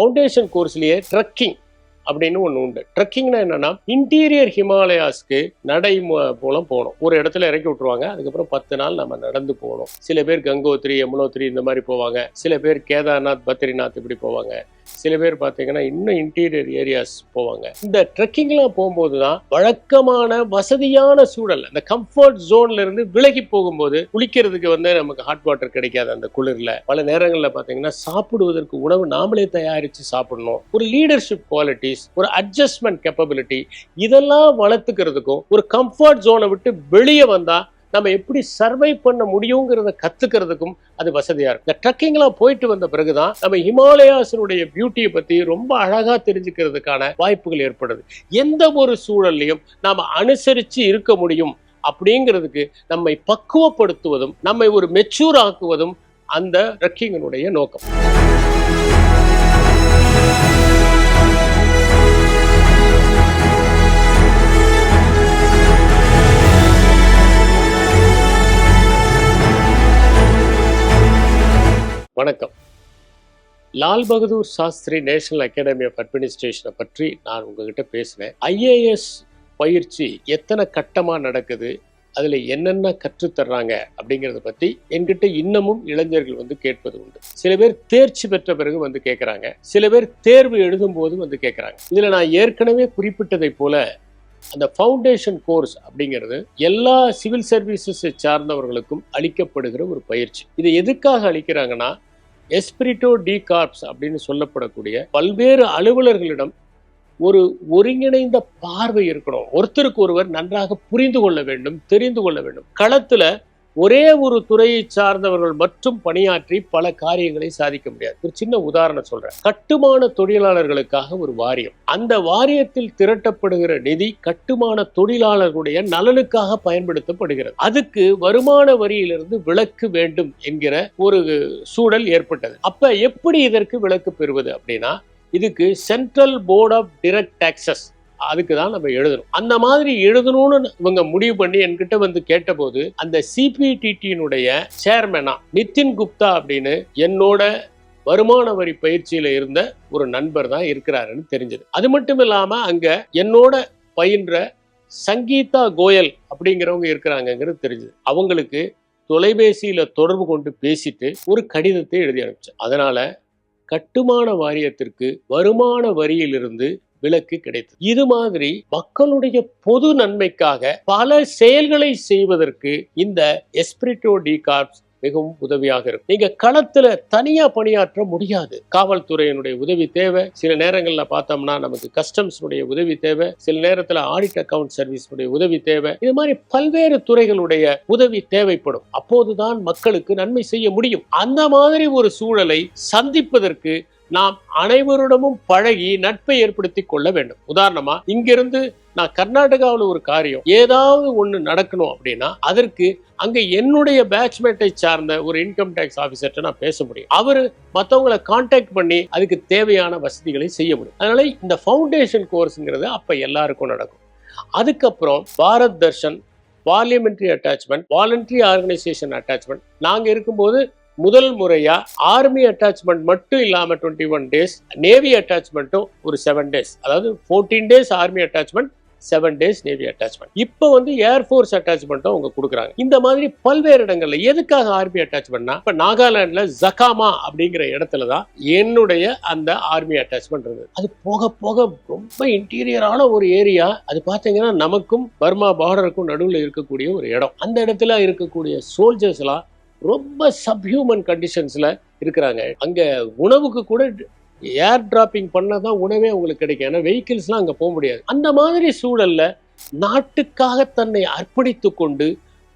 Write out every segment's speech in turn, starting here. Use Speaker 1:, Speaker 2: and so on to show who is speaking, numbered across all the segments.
Speaker 1: Foundation கோர்ஸ்லயே trekking அப்படின்னு ஒன்று உண்டு. ட்ரக்கிங்னா என்னன்னா இன்டீரியர் ஹிமாலயாஸ்க்கு நடை மூலம் போகணும். ஒரு இடத்துல இறக்கி விட்டுருவாங்க. அதுக்கப்புறம் பத்து நாள் நம்ம நடந்து போகணும். சில பேர் கங்கோத்ரி யமுனோத்ரி இந்த மாதிரி போவாங்க. சில பேர் கேதார்நாத் பத்ரிநாத் இப்படி போவாங்க. சில பேர் பார்த்தீங்கன்னா இன்னும் இன்டீரியர் ஏரியாஸ் போவாங்க. இந்த ட்ரெக்கிங்லாம் போகும்போது தான் வழக்கமான வசதியான சூழல் அந்த கம்ஃபர்ட் ஜோன்ல இருந்து விலகி போகும்போது குளிக்கிறதுக்கு வந்து நமக்கு ஹாட் வாட்டர் கிடைக்காது அந்த குளிரில். பல நேரங்களில் பார்த்தீங்கன்னா சாப்பிடுவதற்கு உணவு நாமளே தயாரித்து சாப்பிடணும். ஒரு லீடர்ஷிப் குவாலிட்டிஸ் ஒரு அட்ஜஸ்ட்மெண்ட் கேப்பபிலிட்டி இதெல்லாம் வளர்த்துக்கிறதுக்கும் ஒரு கம்ஃபர்ட் ஜோனை விட்டு வெளியே வந்தால் நம்ம எப்படி சர்வை பண்ண முடியுங்கிறத கத்துக்கிறதுக்கும் அது வசதியா இருக்கும். இந்த ட்ரக்கிங்லாம் போயிட்டு வந்த பிறகுதான் நம்ம ஹிமாலயாஸினுடைய பியூட்டியை பத்தி ரொம்ப அழகா தெரிஞ்சுக்கிறதுக்கான வாய்ப்புகள் ஏற்படுது. எந்த ஒரு சூழல்லையும் நாம அனுசரிச்சு இருக்க முடியும் அப்படிங்கிறதுக்கு நம்மை பக்குவப்படுத்துவதும் நம்மை ஒரு மெச்சூர் ஆக்குவதும் அந்த ட்ரக்கிங்கினுடைய நோக்கம். Lal Bahadur Shastri National Academy of அட்மினிஸ்ட்ரேஷனை பற்றி நான் உங்ககிட்ட பேசுவேன் ஐஏஎஸ் பயிற்சி எத்தனை கட்டமா நடக்குது அதுல என்னென்ன கற்றுத்தர்றாங்க அப்படிங்கறத பத்தி என்கிட்ட இன்னமும் இளைஞர்கள் வந்து கேட்பது உண்டு. சில பேர் தேர்ச்சி பெற்ற பிறகு வந்து கேட்கறாங்க சில பேர் தேர்வு எழுதும் போது வந்து கேட்கறாங்க இதுல நான் ஏற்கனவே குறிப்பிட்டதை போல அந்த ஃபவுண்டேஷன் கோர்ஸ் அப்படிங்கிறது எல்லா சிவில் சர்வீசஸை சார்ந்தவர்களுக்கும் அளிக்கப்படுகிற ஒரு பயிற்சி. இதை எதுக்காக அளிக்கிறாங்கன்னா எஸ்பிரிட்டோ டி கார்ப்ஸ் அப்படின்னு சொல்லப்படக்கூடிய பல்வேறு அலுவலர்களிடம் ஒரு ஒருங்கிணைந்த பார்வை இருக்கணும். ஒருத்தருக்கு ஒருவர் நன்றாக புரிந்து கொள்ள வேண்டும் தெரிந்து கொள்ள வேண்டும். களத்துல ஒரே ஒரு துறையை சார்ந்தவர்கள் மட்டும் பணியாற்றி பல காரியங்களை சாதிக்க முடியாது. ஒரு சின்ன உதாரணம் சொல்றேன். கட்டுமான தொழிலாளர்களுக்காக ஒரு வாரியம். அந்த வாரியத்தில் திரட்டப்படுகிற நிதி கட்டுமான தொழிலாளர்களுடைய நலனுக்காக பயன்படுத்தப்படுகிறது. அதுக்கு வருமான வரியிலிருந்து விலக்கு வேண்டும் என்கிற ஒரு சூழல் ஏற்பட்டது. அப்ப எப்படி இதற்கு விலக்கு பெறுவது அப்படின்னா இதுக்கு Central Board of Direct Taxes அதுக்கு தான் நம்ம எழுதணும். அந்த மாதிரி எழுதணும்னு இவங்க முடிவு பண்ணி என்கிட்ட வந்து கேட்டபோது அந்த சிபிடிடியினுடைய சேர்மனா நிதின் குப்தா அப்படின்னு என்னோட வருமான வரி பயிற்சியில இருந்த ஒரு நண்பர் தான் இருக்கிறாருன்னு தெரிஞ்சது. அது மட்டும் இல்லாம அங்க என்னோட பயின்ற சங்கீதா கோயல் அப்படிங்கிறவங்க இருக்கிறாங்கங்கிறது தெரிஞ்சது. அவங்களுக்கு தொலைபேசியில தொடர்பு கொண்டு பேசிட்டு ஒரு கடிதத்தை எழுதி அனுப்பிச்சேன். அதனால கட்டுமான வாரியத்திற்கு வருமான வரியிலிருந்து விலக்கு கிடைத்தது. இது மாதிரி மக்களுடைய பொது நன்மைக்காக பல செயல்களை செய்வதற்கு இந்த எஸ்பிரிட்டோ டி கார்ப்ஸ் மிகவும் உதவியாக இருக்கும். நீங்க களத்துல தனியா பணியாற்ற முடியாது. காவல்துறையினுடைய உதவி தேவை. சில நேரங்கள்ல பார்த்தோம்னா நமக்கு கஸ்டம்ஸ்னுடைய உதவி தேவை. சில நேரத்துல ஆடிட் அக்கவுண்ட் சர்வீஸ்னுடைய உதவி தேவை. இது மாதிரி பல்வேறு துறைகளுடைய உதவி தேவைப்படும். அப்போதுதான் மக்களுக்கு நன்மை செய்ய முடியும். அந்த மாதிரி ஒரு சூழலை சந்திப்பதற்கு நாம் அனைவரிடமும் பழகி நட்பை ஏற்படுத்தி கொள்ள வேண்டும். உதாரணமா இங்கிருந்து நான் கர்நாடகாவில் ஒரு காரியம் ஏதாவது ஒன்று நடக்கணும் அப்படின்னா அதற்கு அங்க என்னுடைய பேட்ச்மேட்டை சார்ந்த ஒரு இன்கம் டேக்ஸ் ஆஃபீஸர்கிட்ட நான் பேச முடியும். அவரு மற்றவங்களை காண்டாக்ட் பண்ணி அதுக்கு தேவையான வசதிகளை செய்ய முடியும். அதனால இந்த ஃபவுண்டேஷன் கோர்ஸ்ங்கிறது அப்ப எல்லாருக்கும் நடக்கும். அதுக்கப்புறம் Bharat Darshan parliamentary attachment voluntary organisation attachment நாங்கள் இருக்கும்போது முதல் முறையா ஆர்மி அட்டாச்மெண்ட் மட்டும் இல்லாம டுவெண்ட்டி ஒன் டேஸ் நேவி அட்டாச்மெண்ட்டும் ஒரு செவன் டேஸ் அதாவது fourteen days army attachment seven days navy attachment இப்போ வந்து ஏர்ஃபோர்ஸ் அட்டாச்மெண்ட்டும் அவங்க கொடுக்குறாங்க. இந்த மாதிரி பல்வேறு இடங்கள்ல எதுக்காக ஆர்மி அட்டாச்மெண்ட்னா இப்போ நாகாலாந்துல ஜகாமா அப்படிங்கிற இடத்துல தான் என்னுடைய அந்த ஆர்மி அட்டாச்மெண்ட் இருந்தது. அது போக போக ரொம்ப இன்டீரியரான ஒரு ஏரியா அது பார்த்தீங்கன்னா நமக்கும் பர்மா பார்டருக்கும் நடுவில் இருக்கக்கூடிய ஒரு இடம். அந்த இடத்துல இருக்கக்கூடிய சோல்ஜர்ஸ்லாம் ரொம்ப சப்ஹியூமன் கண்டிஷன்ஸில் இருக்கிறாங்க. அங்கே உணவுக்கு கூட ஏர் டிராப்பிங் பண்ணதான் உணவே அவங்களுக்கு கிடைக்கும். ஏன்னா வெஹிக்கிள்ஸ்லாம் அங்கே போக முடியாது. அந்த மாதிரி சூழலில் நாட்டுக்காக தன்னை அர்ப்பணித்து கொண்டு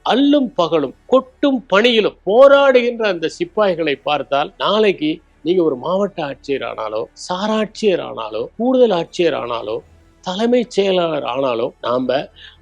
Speaker 1: அல்லும் பகலும் கொட்டும் பணியிலும் போராடுகின்ற அந்த சிப்பாய்களை பார்த்தால் நாளைக்கு நீங்க ஒரு மாவட்ட ஆட்சியர் ஆனாலோ சாராட்சியர் ஆனாலோ கூடுதல் ஆட்சியர் ஆனாலோ தலைமைச் செயலாளர் ஆனாலும் நாம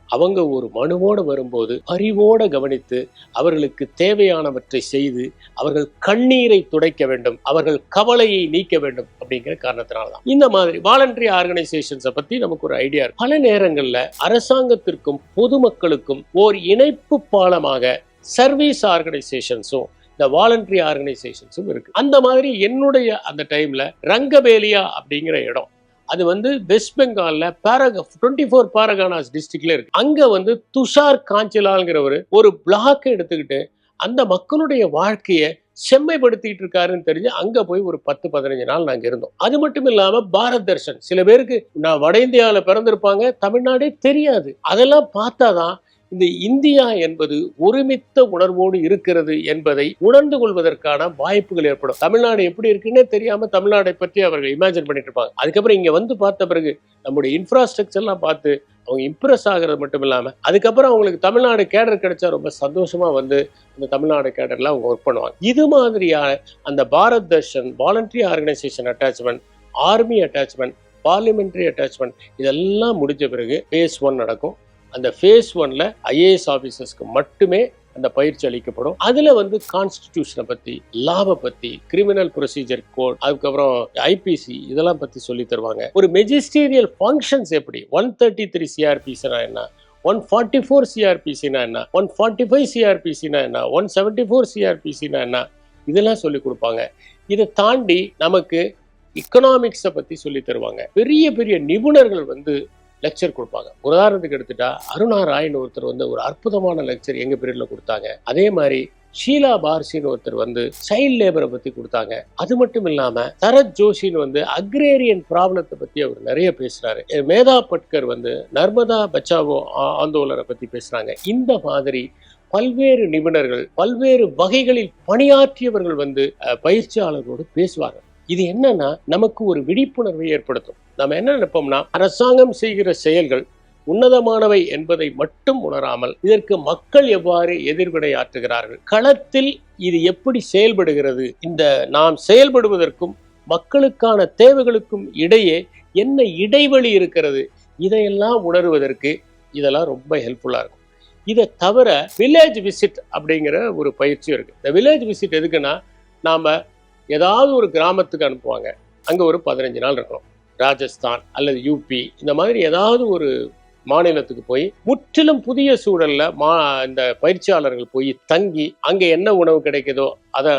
Speaker 1: அவங்க ஒரு மனுவோடு வரும்போது அறிவோடு கவனித்து அவர்களுக்கு தேவையானவற்றை செய்து அவர்கள் கண்ணீரை துடைக்க வேண்டும் அவர்கள் கவலையை நீக்க வேண்டும் அப்படிங்கிற காரணத்தினால்தான். இந்த மாதிரி வாலண்டரி ஆர்கனைசேஷன்ஸை பற்றி நமக்கு ஒரு ஐடியா இருக்கு. பல நேரங்களில் அரசாங்கத்திற்கும் பொதுமக்களுக்கும் ஓர் இணைப்பு பாலமாக சர்வீஸ் ஆர்கனைசேஷன்ஸும் இந்த வாலண்டரி ஆர்கனைசேஷன்ஸும் இருக்கு. அந்த மாதிரி என்னுடைய அந்த டைம்ல ரங்கபேலியா அப்படிங்கிற இடம் அது வந்து வெஸ்ட் பெங்கால்ல பாரக டுவெண்ட்டி ஃபோர் பாரகானாஸ் டிஸ்ட்ரிக்ட்ல இருக்கு. அங்க வந்து துஷார் காஞ்சிலால்ங்கிறவர் ஒரு பிளாக் எடுத்துக்கிட்டு அந்த மக்களுடைய வாழ்க்கையை செம்மைப்படுத்திட்டு இருக்காருன்னு தெரிஞ்சு அங்க போய் ஒரு பத்து பதினஞ்சு நாள் நாங்க இருந்தோம். அது மட்டும் இல்லாம பாரத் தர்ஷன். சில பேருக்கு நான் வட இந்தியாவில பிறந்திருப்பாங்க தமிழ்நாடே தெரியாது. அதெல்லாம் பார்த்தாதான் இந்த இந்தியா என்பது ஒருமித்த உணர்வோடு இருக்கிறது என்பதை உணர்ந்து கொள்வதற்கான வாய்ப்புகள் ஏற்படும். தமிழ்நாடு எப்படி இருக்குன்னே தெரியாம தமிழ்நாடை பற்றி அவர்கள் இமேஜின் பண்ணிட்டு இருப்பாங்க. அதுக்கப்புறம் இங்க வந்து பார்த்த பிறகு நம்முடைய இன்ஃப்ராஸ்ட்ரக்சர்லாம் பார்த்து அவங்க இம்ப்ரெஸ் ஆகிறது மட்டும் இல்லாம அதுக்கப்புறம் அவங்களுக்கு தமிழ்நாடு கேடர் கிடைச்சா ரொம்ப சந்தோஷமா வந்து இந்த தமிழ்நாடு கேடர்ல அவங்க ஒர்க் பண்ணுவாங்க. இது மாதிரியான அந்த Bharat Darshan voluntary organisation attachment army attachment parliamentary attachment இதெல்லாம் முடிஞ்ச பிறகு ஃபேஸ் ஒன் நடக்கும். அந்த ஃபேஸ் ஒன்ல ஐஏஎஸ் ஆஃபீஸர்ஸ்க்கு மட்டுமே அந்த பயிற்சி அளிக்கப்படும். அதுல வந்து கான்ஸ்டிடியூஷனை பத்தி லாப பத்தி கிரிமினல் ப்ரொசீஜர் கோட் அதுக்கப்புறம் ஐபிசி இதெல்லாம் பத்தி சொல்லி தருவாங்க. ஒரு மெஜிஸ்டீரியல் ஃபங்க்ஷன்ஸ் எப்படி? ஒன் தேர்ட்டி த்ரீ சிஆர்பிஸ்னா என்ன? ஒன் ஃபார்ட்டி ஃபோர் சிஆர்பிசினா என்ன? ஒன் ஃபார்ட்டி ஃபைவ் சிஆர்பிசினா என்ன? ஒன் செவன்டி ஃபோர் சிஆர்பிசினா என்ன? இதெல்லாம் சொல்லி கொடுப்பாங்க. இதை தாண்டி நமக்கு எக்கனாமிக்ஸை பற்றி சொல்லி தருவாங்க. பெரிய பெரிய நிபுணர்கள் வந்து லெக்சர் கொடுப்பாங்க. உதாரணத்துக்கு எடுத்துட்டா அருணா ராய்னு ஒருத்தர் வந்து ஒரு அற்புதமான லெக்சர் எங்க பீரியட்ல கொடுத்தாங்க. அதே மாதிரி ஷீலா பார்சின்னு ஒருத்தர் வந்து சைல்ட் லேபரை பத்தி கொடுத்தாங்க. அது மட்டும் இல்லாம சரத் ஜோஷின்னு வந்து அக்ரேரியன் ப்ராப்ளத்தை பத்தி அவர் நிறைய பேசுறாரு. மேதா பட்கர் வந்து நர்மதா பச்சாவோ ஆந்தோலனை பத்தி பேசுறாங்க. இந்த மாதிரி பல்வேறு நிபுணர்கள் பல்வேறு வகைகளில் பணியாற்றியவர்கள் வந்து பயிற்சியாளர்களோடு பேசுவாங்க. இது என்னன்னா நமக்கு ஒரு விழிப்புணர்வை ஏற்படுத்தும். நம்ம என்ன நினைப்போம்னா அரசாங்கம் செய்கிற செயல்கள் உன்னதமானவை என்பதை மட்டும் உணராமல் இதற்கு மக்கள் எவ்வாறு எதிர்வினையாற்றுகிறார்கள்? களத்தில் இது எப்படி செயல்படுகிறது? இந்த நாம் செயல்படுவதற்கும் மக்களுக்கான தேவைகளுக்கும் இடையே என்ன இடைவெளி இருக்கிறது? இதையெல்லாம் உணர்வதற்கு இதெல்லாம் ரொம்ப ஹெல்ப்ஃபுல்லாக இருக்கும். இதை தவிர வில்லேஜ் விசிட் அப்படிங்கிற ஒரு பயிற்சி இருக்குது இந்த வில்லேஜ் விசிட் எதுக்குன்னா நாம் ஏதாவது ஒரு கிராமத்துக்கு அனுப்புவாங்க. அங்கே ஒரு பதினஞ்சு நாள் இருக்கணும். ராஜஸ்தான் அல்லது யூபி இந்த மாதிரி ஏதாவது ஒரு மாநிலத்துக்கு போய் முற்றிலும் புதிய சூழலில் மா இந்த பயிற்சியாளர்கள் போய் தங்கி அங்கே என்ன உணவு கிடைக்குதோ அதை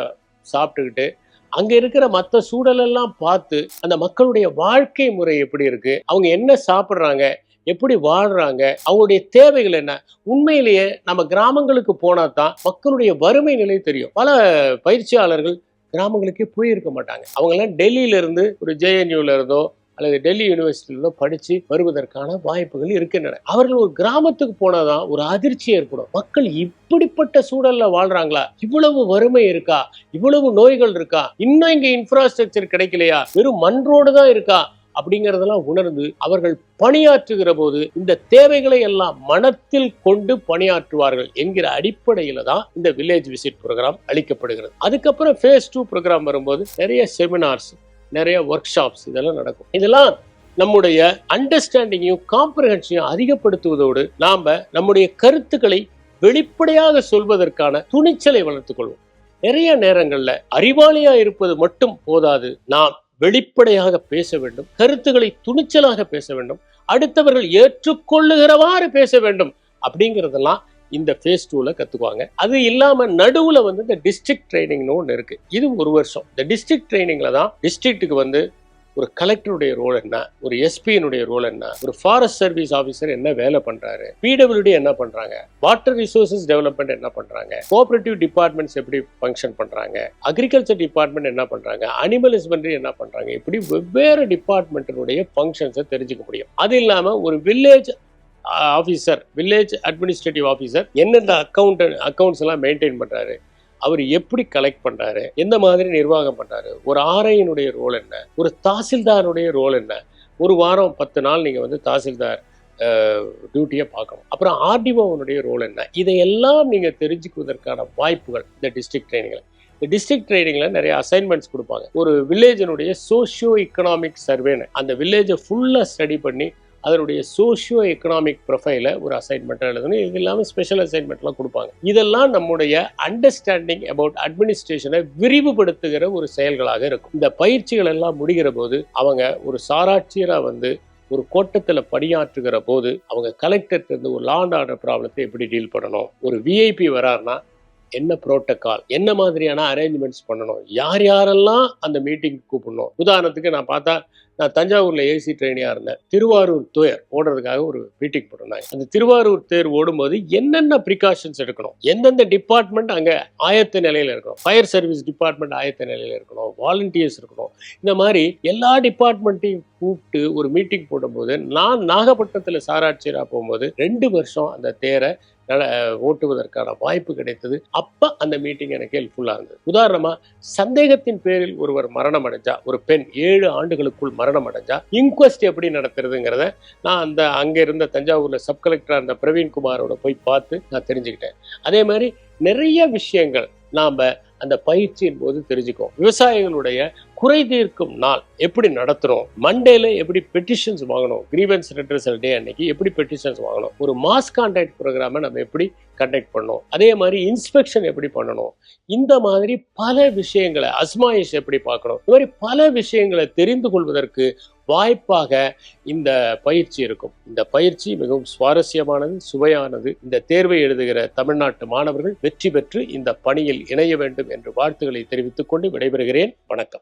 Speaker 1: சாப்பிட்டுக்கிட்டு அங்கே இருக்கிற மற்ற சூழலெல்லாம் பார்த்து அந்த மக்களுடைய வாழ்க்கை முறை எப்படி இருக்கு? அவங்க என்ன சாப்பிட்றாங்க? எப்படி வாழ்றாங்க? அவங்களுடைய தேவைகள் என்ன? உண்மையிலேயே நம்ம கிராமங்களுக்கு போனா தான் மக்களுடைய வறுமை நிலை தெரியும். பல பயிற்சியாளர்கள் கிராமங்களுக்கே போயிருக்க மாட்டாங்க. அவங்கெல்லாம் டெல்லியில இருந்து ஒரு ஜேஎன்யூல இருந்தோ அல்லது டெல்லி யூனிவர்சிட்டியில படித்து படிச்சு வருவதற்கான வாய்ப்புகள் இருக்கின்றன. அவர்கள் ஒரு கிராமத்துக்கு போனாதான் ஒரு அதிர்ச்சி ஏற்படும். மக்கள் இப்படிப்பட்ட சூழல்ல வாழ்றாங்களா? இவ்வளவு வறுமை இருக்கா? இவ்வளவு நோய்கள் இருக்கா? இன்னும் இங்க இன்ஃப்ராஸ்ட்ரக்சர் கிடைக்கலையா? வெறும் மண் ரோடு தான் இருக்கா? அப்படிங்கறதெல்லாம் உணர்ந்து அவர்கள் பணியாற்றுகிற போது இந்த தேவைகளை எல்லாம் மனத்தில் கொண்டு பணியாற்றுவார்கள் என்கிற அடிப்படையில தான் இந்த வில்லேஜ் விசிட் ப்ரோக்ராம் அளிக்கப்படுகிறது. அதுக்கப்புறம் ஃபேஸ் டூ ப்ரோக்ராம் வரும்போது நிறைய செமினார்ஸ் நிறைய ஒர்க் ஷாப்ஸ் இதெல்லாம் நடக்கும். இதெல்லாம் நம்முடைய அண்டர்ஸ்டாண்டிங்கையும் காம்ப்ரஹென்ஷனையும் அதிகப்படுத்துவதோடு நாம நம்முடைய கருத்துக்களை வெளிப்படையாக சொல்வதற்கான துணிச்சலை வளர்த்துக் கொள்வோம். நிறைய நேரங்களில் அறிவாளியா இருப்பது மட்டும் போதாது. நாம் வெளிப்படையாக பேச வேண்டும் கருத்துக்களை துணிச்சலாக பேச வேண்டும் அடுத்தவர்கள் ஏற்றுக்கொள்ளுகிறவாறு பேச வேண்டும் அப்படிங்கிறதெல்லாம் இந்த ஃபேஸ் டூவில் கற்றுக்குவாங்க அது இல்லாமல் நடுவில் வந்து இந்த டிஸ்ட்ரிக்ட் ட்ரைனிங்னு ஒன்று இருக்குது இது ஒரு வருஷம். இந்த டிஸ்ட்ரிக்ட் ட்ரைனிங்கில் தான் டிஸ்ட்ரிக்ட்டுக்கு வந்து ஒரு கலெக்டருடைய ரோல் என்ன? ஒரு எஸ்பியினுடைய ரோல் என்ன? ஒரு ஃபாரஸ்ட் சர்வீஸ் ஆஃபீஸர் என்ன வேலை பண்றாரு? பிடபிள்யூடி என்ன பண்றாங்க? வாட்டர் ரிசோர்சஸ் டெவலப்மெண்ட் என்ன பண்றாங்க? கோஆபரேட்டிவ் டிபார்ட்மெண்ட்ஸ் எப்படி ஃபங்க்ஷன் பண்றாங்க? அக்ரிகல்ச்சர் டிபார்ட்மெண்ட் என்ன பண்றாங்க? அனிமல் ஹஸ்பண்டரி என்ன பண்றாங்க? இப்படி வெவ்வேறு டிபார்ட்மெண்ட்டினுடைய ஃபங்க்ஷன்ஸை தெரிஞ்சுக்க முடியும். அது இல்லாம ஒரு village officer village administrative officer எந்தெந்த அக்கௌண்ட் அக்கௌண்ட்ஸ் எல்லாம் மெயின்டைன் பண்றாரு? அவர் எப்படி கலெக்ட் பண்றாரு? எந்த மாதிரி நிர்வாகம் பண்றாரு? ஒரு ஆர்ஐயினுடைய ரோல் என்ன? ஒரு தாசில்தாருடைய ரோல் என்ன? ஒரு வாரம் பத்து நாள் நீங்க வந்து தாசில்தார் டியூட்டியை பார்க்கணும். அப்புறம் ஆர்டிஓனுடைய ரோல் என்ன? இதையெல்லாம் நீங்க தெரிஞ்சுக்குவதற்கான வாய்ப்புகள் இந்த டிஸ்ட்ரிக்ட் ட்ரைனிங்ல இந்த டிஸ்ட்ரிக்ட் ட்ரைனிங்ல நிறைய அசைன்மெண்ட்ஸ் கொடுப்பாங்க. ஒரு வில்லேஜினுடைய சோஷியோ எக்கனாமிக் சர்வேன்னு அந்த வில்லேஜை ஃபுல்லா ஸ்டடி பண்ணி அதனுடைய சோஷியோ எக்கனாமிக் ப்ரொஃபைல ஒரு அசைன்மெண்ட்டாக எழுதணும். இது இல்லாமல் ஸ்பெஷல் அசைன்மெண்ட்லாம் கொடுப்பாங்க. இதெல்லாம் நம்முடைய அண்டர்ஸ்டாண்டிங் அபவுட் அட்மினிஸ்ட்ரேஷனை விரிவுபடுத்துகிற ஒரு செயல்களாக இருக்கும். இந்த பயிற்சிகள் எல்லாம் முடிகிற போது அவங்க ஒரு சாராட்சியராக வந்து ஒரு கோட்டத்தில் பணியாற்றுகிற போது அவங்க கலெக்டர்கிட்ட இருந்து ஒரு லாண்ட் ஆர்டர் ப்ராப்ளத்தை எப்படி டீல் பண்ணணும்? ஒரு விஐபி வராருன்னா என்ன புரோட்டோகால் என்ன மாதிரியான அரேஞ்ச்மெண்ட்ஸ் பண்ணணும் யார் யாரெல்லாம் அந்த மீட்டிங் கூப்பிடணும்? உதாரணத்துக்கு நான் பார்த்தா நான் தஞ்சாவூர்ல ஏசி ட்ரெயினியா இருந்தேன். திருவாரூர் தேர் ஓடுறதுக்காக ஒரு மீட்டிங் போட்டிருந்தாங்க. அந்த திருவாரூர் தேர் ஓடும்போது என்னென்ன ப்ரிகாஷன்ஸ் எடுக்கணும்? எந்தெந்த டிபார்ட்மெண்ட் அங்க ஆயத்த நிலையில இருக்கணும்? ஃபயர் சர்வீஸ் டிபார்ட்மெண்ட் ஆயத்த நிலையில இருக்கணும்? வாலண்டியர்ஸ் இருக்கணும்? இந்த மாதிரி எல்லா டிபார்ட்மெண்ட்டையும் கூப்பிட்டு ஒரு மீட்டிங் போடும்போது நான் நாகப்பட்டினத்துல சாராட்சியராக போகும்போது ரெண்டு வருஷம் அந்த தேரை ஓட்டுவதற்கான வாய்ப்பு கிடைத்தது. அப்ப அந்த மீட்டிங் எனக்கு ஹெல்ப்ஃபுல்லா இருந்தது. உதாரணமா சந்தேகத்தின் பேரில் ஒருவர் மரணம் அடைஞ்சா ஒரு பெண் ஏழு ஆண்டுகளுக்குள் மரணம் அடைஞ்சா இன்கொஸ்ட் எப்படி நடத்துறதுங்கிறத நான் அந்த அங்க இருந்த தஞ்சாவூர்ல சப் கலெக்டரா இருந்த பிரவீன்குமாரோட போய் பார்த்து நான் தெரிஞ்சுக்கிட்டேன். அதே மாதிரி நிறைய விஷயங்கள் நாம் அந்த பயிற்சியின் போது தெரிஞ்சுக்கோம் விவசாயிகளுடைய குறை தீர்க்கும் நாள் எப்படி நடத்துகிறோம் மண்டேல எப்படி பெட்டிஷன்ஸ் வாங்கணும்? கிரீவன்ஸ் ரெட்ரஸல் டே அன்னைக்கு எப்படி பெட்டிஷன்ஸ் வாங்கணும்? ஒரு மாஸ் கான்டாக்ட் ப்ரோக்ராமை நம்ம எப்படி கண்டக்ட் பண்ணணும்? அதே மாதிரி இன்ஸ்பெக்ஷன் எப்படி பண்ணணும்? இந்த மாதிரி பல விஷயங்களை அஸ்மாயிஷ் எப்படி பார்க்கணும்? இந்த மாதிரி பல விஷயங்களை தெரிந்து கொள்வதற்கு வாய்ப்பாக இந்த பயிற்சி இருக்கும். இந்த பயிற்சி மிகவும் சுவாரஸ்யமானது சுவையானது. இந்த தேர்வை எழுதுகிற தமிழ்நாட்டு மாணவர்கள் வெற்றி பெற்று இந்த பணியில் இணைய வேண்டும் என்று வாழ்த்துக்களை தெரிவித்துக் கொண்டு விடைபெறுகிறேன். வணக்கம்.